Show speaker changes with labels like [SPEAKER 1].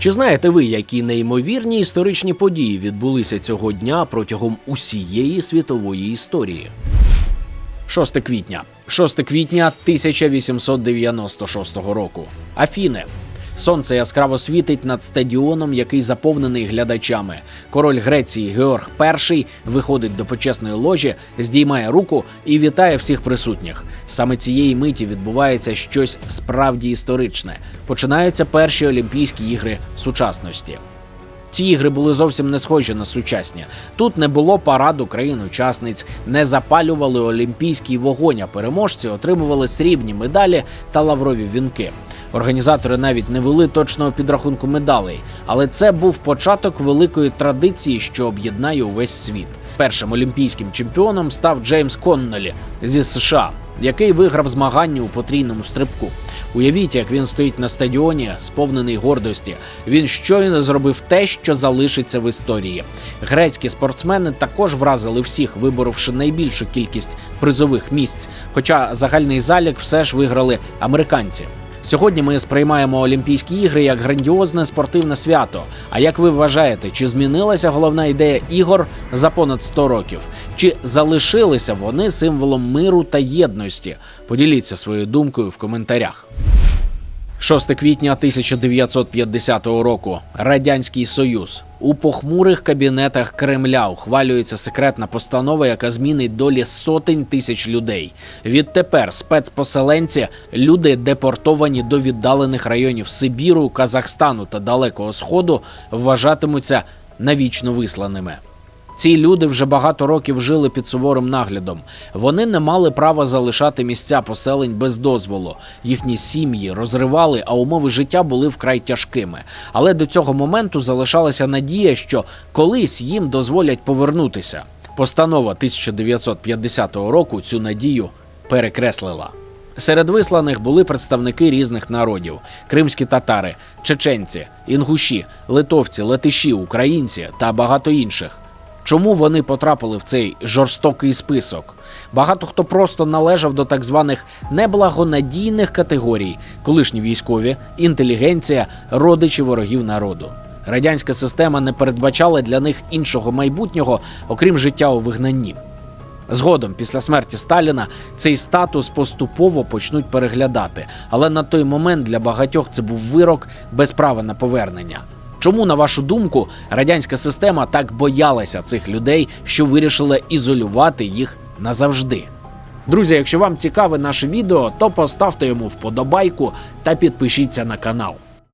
[SPEAKER 1] Чи знаєте ви, які неймовірні історичні події відбулися цього дня протягом усієї світової історії? 6 квітня. 6 квітня 1896 року. Афіни. Сонце яскраво світить над стадіоном, який заповнений глядачами. Король Греції Георг І виходить до почесної ложі, здіймає руку і вітає всіх присутніх. Саме цієї миті відбувається щось справді історичне. Починаються перші Олімпійські ігри сучасності. Ці ігри були зовсім не схожі на сучасні. Тут не було параду країн-учасниць, не запалювали олімпійський вогонь, а переможці отримували срібні медалі та лаврові вінки. Організатори навіть не вели точного підрахунку медалей, але це був початок великої традиції, що об'єднає увесь світ. Першим олімпійським чемпіоном став Джеймс Коннолі зі США, який виграв змагання у потрійному стрибку. Уявіть, як він стоїть на стадіоні, сповнений гордості. Він щойно зробив те, що залишиться в історії. Грецькі спортсмени також вразили всіх, виборовши найбільшу кількість призових місць. Хоча загальний залік все ж виграли американці. Сьогодні ми сприймаємо Олімпійські ігри як грандіозне спортивне свято. А як ви вважаєте, чи змінилася головна ідея ігор за понад 100 років? Чи залишилися вони символом миру та єдності? Поділіться своєю думкою в коментарях. 6 квітня 1950 року. Радянський Союз. У похмурих кабінетах Кремля ухвалюється секретна постанова, яка змінить долі сотень тисяч людей. Відтепер спецпоселенці, люди депортовані до віддалених районів Сибіру, Казахстану та Далекого Сходу, вважатимуться навічно висланими. Ці люди вже багато років жили під суворим наглядом. Вони не мали права залишати місця поселень без дозволу. Їхні сім'ї розривали, а умови життя були вкрай тяжкими. Але до цього моменту залишалася надія, що колись їм дозволять повернутися. Постанова 1950 року цю надію перекреслила. Серед висланих були представники різних народів: кримські татари, чеченці, інгуші, литовці, латиші, українці та багато інших. Чому вони потрапили в цей жорстокий список? Багато хто просто належав до так званих неблагонадійних категорій: колишні військові, інтелігенція, родичі ворогів народу. Радянська система не передбачала для них іншого майбутнього, окрім життя у вигнанні. Згодом, після смерті Сталіна, цей статус поступово почнуть переглядати, але на той момент для багатьох це був вирок без права на повернення. Чому, на вашу думку, радянська система так боялася цих людей, що вирішила ізолювати їх назавжди? Друзі, якщо вам цікаве наше відео, то поставте йому вподобайку та підпишіться на канал.